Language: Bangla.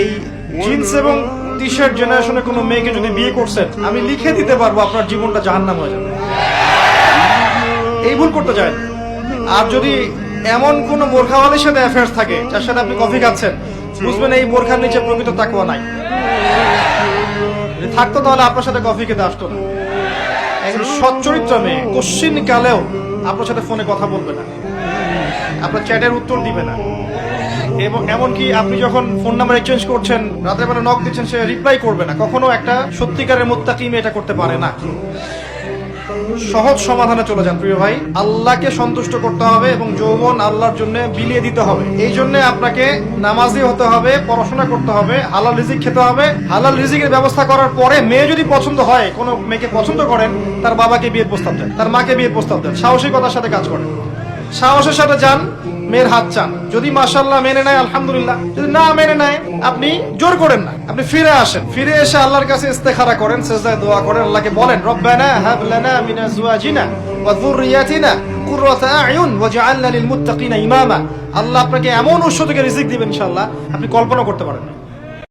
এই জিন্স এবং টি শার্ট জেনারেশনে কোনো মেয়েকে যদি বিয়ে করছেন, আমি লিখে দিতে পারব আপনার জীবনটা জাহান্নাম হয়ে যাবে। এই ভুল করতে যায় আর যদি এমন কোন বোরখাওয়ালির সাথে অ্যাফেয়ার্স থাকে, যার সাথে আপনি কফি খাচ্ছেন, বুঝবেন এই বোরখার নিচে প্রকৃত তাকুয়া নাই। থাকতো তাহলে আপনার সাথে কফি খেতে আসতো না। একজন সচ্চরিত্র মেয়ে কশ্চিন কালেও আপনার সাথে ফোনে কথা বলবে না। আপনার চ্যাটের উত্তর দিবে না। এবং এমনকি আপনি যখন ফোন নাম্বার এক্সচেঞ্জ করছেন, রাতের বেলা নক দিচ্ছেন, সে রিপ্লাই করবে না। কখনো একটা সত্যিকারের মোত্তাকি মেয়ে এটা করতে পারে না। সহজ সমাধানে চলে যান, প্রিয় ভাই। আল্লাহকে সন্তুষ্ট করতে হবে এবং যৌবন আল্লাহর জন্য বিলিয়ে দিতে হবে। এই জন্য আপনাকে নামাজি হতে হবে, পড়াশোনা করতে হবে, হালাল রিজিক খেতে হবে। হালাল রিজিকের ব্যবস্থা করার পরে মেয়ে যদি পছন্দ হয়, কোনো মেয়েকে পছন্দ করেন, তার বাবাকে বিয়ের প্রস্তাব দেন, তার মাকে বিয়ের প্রস্তাব দেন, সাহসিকতার সাথে কাজ করেন। সাহসের সাথে যান, মেয়ের হাত চান। যদি মাশাল্লাহ মেনে নেয়, আলহামদুলিল্লাহ। যদি না মেনে নেয়, আপনি জোর করেন না। আপনি ফিরে আসেন। ফিরে এসে আল্লাহর কাছে ইস্তেখারা করেন, সেজদায় দোয়া করেন, আল্লাহকে বলেন, রব্বানা হাব লানা মিন আজওয়াজিনা ওয়া যুররিয়াতিনা কুররাতা আয়ুন ওয়াজআলনা লিল মুত্তাকিনা ইমামা। আল্লাহ আপনাকে এমন উৎস থেকে রিজিক দিবেন ইনশাআল্লাহ, আপনি কল্পনা করতে পারেন না।